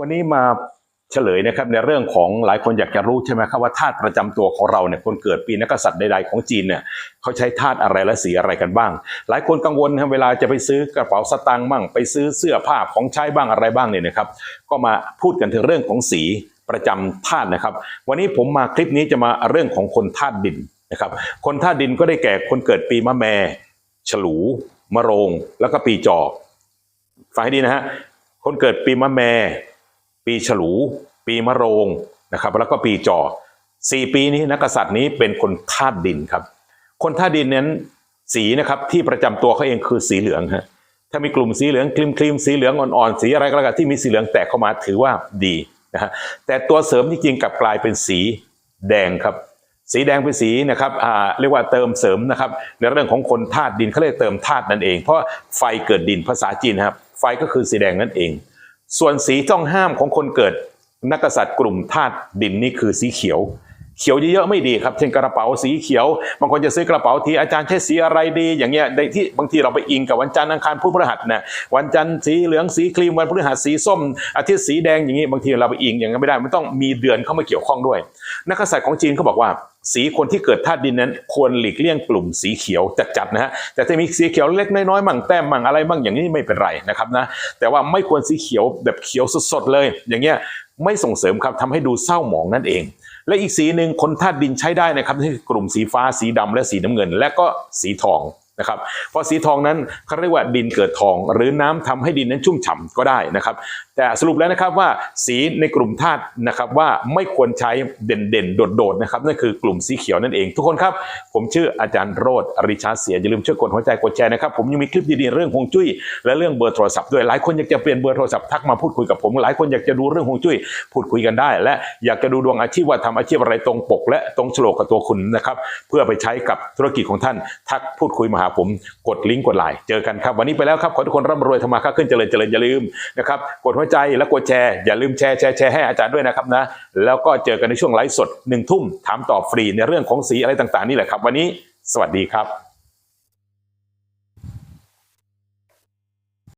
วันนี้มาเฉลยนะครับในเรื่องของหลายคนอยากจะรู้ใช่ไหมครับว่าธาตุประจำตัวของเราเนี่ยคนเกิดปีนักษัตริย์ใดๆของจีนเนี่ยเขาใช้ธาตุอะไรและสีอะไรกันบ้าง หลายคนกังวลครับเวลาจะไปซื้อกระเป๋าสตางค์บ้างไปซื้อเสื้อผ้าของใช้บ้างอะไรบ้างเนี่ยนะครับ ก็มาพูดกันถึงเรื่องของสีประจำธาตุนะครับ วันนี้ผมมาคลิปนี้จะมาเรื่องของคนธาตุดินนะครับคนธาตุดินก็ได้แก่คนเกิดปีมะแม่ฉลู มะโรง แล้วก็ปีจอฟังให้ดีนะฮะคนเกิดปีมะแม ปีฉลู ปีมะโรงนะครับแล้วก็ปีจอสี่ปีนี้นักกษัตริย์นี้เป็นคนธาตุดินครับ คนธาตุดินนั้นสีนะครับที่ประจำตัวเขาเองคือสีเหลืองฮะถ้ามีกลุ่มสีเหลืองครีมครีมสีเหลืองอ่อนๆสีอะไรก็แล้วกันที่มีสีเหลืองแตกเข้ามาถือว่าดีนะฮะแต่ตัวเสริมที่จริงกลับกลายเป็นสีแดงครับ สีแดงเป็นสีนะครับอ่าเรียกว่าเติมเสริมนะครับในเรื่องของคนธาตุดินเขาเรียกเติมธาตุนั่นเอง เพราะไฟเกิดดินภาษาจีนครับไฟก็คือสีแดงนั่นเอง ส่วนสีต้องห้ามของคนเกิด นักกษัตริย์กลุ่มธาตุดินนี่คือสีเขียว เขียวเยอะๆไม่ดีครับเช่นกระเป๋าสีเขียว บางคนจะซื้อกระเป๋าทีอาจารย์ใช้สีอะไรดี อย่างเงี้ยในที่บางทีเราไปอิงกับวันจันทร์อังคารพุธพฤหัสนะวันจันทร์สีเหลืองสีครีมวันพฤหัสสีส้ม อาทิตย์สีแดงอย่างงี้บางทีเราไปอิงอย่างนั้นไม่ได้มันต้องมีเดือนเข้ามาเกี่ยวข้องด้วย นักกษัตริย์ของจีนเขาบอกว่า สีคนที่เกิดธาตุดินนั้นควรหลีกเลี่ยงกลุ่มสีเขียวจัดๆนะฮะแต่จะมีสีเขียวเล็กน้อยๆมั่งแต้มมั่งอะไรมั่งอย่างนี้ไม่เป็นไรนะครับนะแต่ว่าไม่ควรสีเขียวแบบเขียวสดๆเลย อย่างเงี้ยไม่ส่งเสริมครับทำให้ดูเศร้าหมองนั่นเอง และอีกสีหนึ่งคนธาตุดินใช้ได้นะครับที่กลุ่มสีฟ้าสีดำและสีน้ำเงิน และก็สีทอง นะครับเพราะสีทองนั้นเขาเรียกว่าดินเกิดทอง หรือน้ำทำให้ดินนั้นชุ่มฉ่ำก็ได้นะครับ แต่สรุปแล้วนะครับว่าสีในกลุ่มธาตุนะครับว่าไม่ควรใช้เด่นๆ โดดๆนะครับนั่นคือกลุ่มสีเขียวนั่นเอง ทุกคนครับ ผมชื่ออาจารย์โรดอริชาเสียอย่าลืมช่วยกดหัวใจกดแชร์นะครับผมยังมีคลิปดีๆเรื่องฮวงจุ้ยและเรื่องเบอร์โทรศัพท์ด้วยหลายคนอยากจะเปลี่ยนเบอร์โทรศัพท์ทักมาพูดคุยกับผมหลายคนอยากจะดูเรื่องฮวงจุ้ยพูดคุยกันได้ และอยากจะดูดวงอาชีพว่าทำอาชีพอะไรตรงปก และตรงโฉลกกับตัวคุณนะครับเพื่อไปใช้กับธุรกิจของท่านทักพูดคุยมาหาผมกดลิงก์กดไลน์เจอกันครับ วันนี้ไปแล้วครับ ขอทุกคนร่ำรวยธรรมาค้าขึ้นเจริญเจริญอย่าลืมนะครับกดหัวใจและกดแชร์อย่าลืมแชร์แชร์แชร์ให้อาจารย์ด้วยนะครับนะแล้วก็เจอกันในช่วงไลฟ์สดหนึ่งทุ่มถามตอบฟรีในเรื่องของสีอะไรต่างๆนี่แหละครับ วันนี้สวัสดีครับ